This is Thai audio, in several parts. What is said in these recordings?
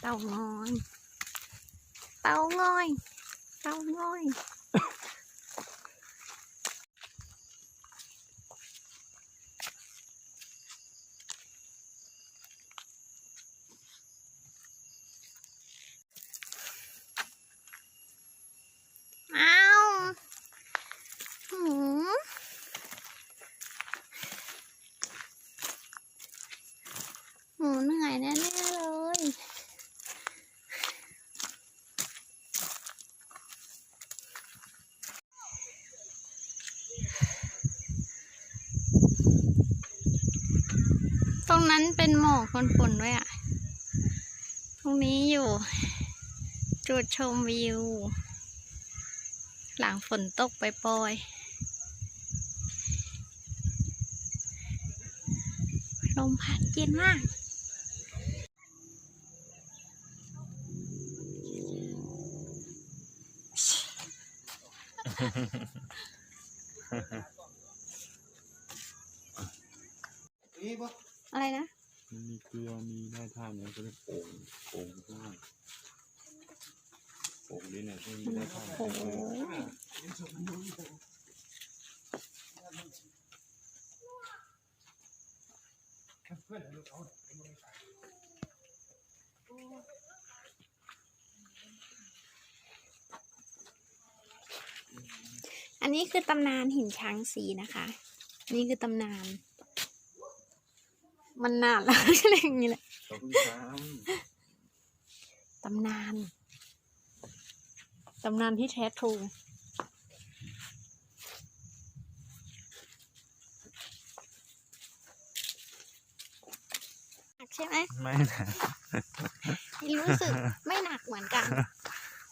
เต่างอย เต่างอย เต่างอย อ้าวหืมหมูเหนื่อยแน่ๆเลย ตรง นั้นเป็นหมอกฝนๆด้วยอะ ตรงนี้อยู่ จุดชมวิว หลังฝนตกไปปล่อยๆลมพัดเย็นมาก อะไรนะ มันมีเกลือมีได้ท่าเนี้ยก็เรียกโป่งโป่งข้างล่างโป่งดินเนี่ยที่มีได้ท่าโอ้โหอันนี้คือตำนานหินช้างสีนะคะ นี่คือตำนาน มันนานแล้วอะไรอย่างนี้แหละขอบคุณครับตำนานตำนานที่แท้ทรูหนักใช่ไหมไม่นะรู้สึกไม่หนักเหมือนกัน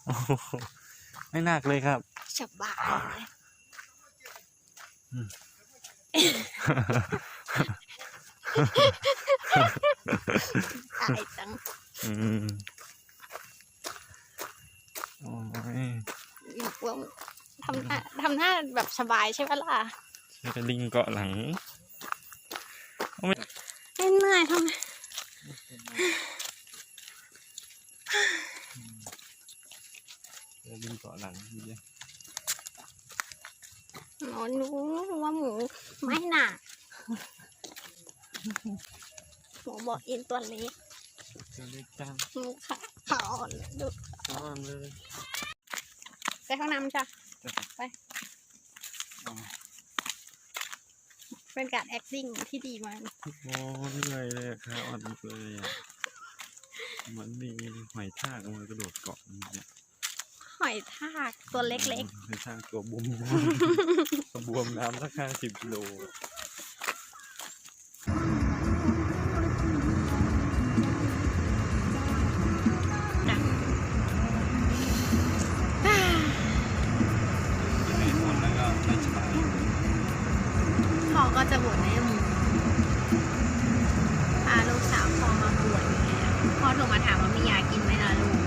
โอ้โหไม่หนักเลยครับสบายเลยอืม ตายจัง อืมโอ้ย อยู่วงทำหน้าทำหน้าแบบสบายใช่ปะล่ะใช่กระลิงเกาะหลังไม่เหนื่อยทำไมกระลิงเกาะหลังทีเดียวหมอรู้ว่าหมูไม่หนักหมอบอกอินตัวเล็กเจอเล็กจังหมูขาขาอ่อนดูนอนเลย ไปข้างน้ำจ้ะไปอ๋อเป็นการ acting ที่ดีมากโอ้เหนื่อยเลยอะครับอ่อนเลยอะเหมือนมีหอยทากมันกระโดดเกาะอย่างเงี้ยหอยทากตัวเล็กหอยทากตัวบวมๆบวมน้ำสักห้าสิบกิโล ก็จะบวชให้หมูพาลูกสาวพ่อมาบวชอย่างเงี้ยพ่อโทรมาถามว่ามียากินไหมล่ะลูก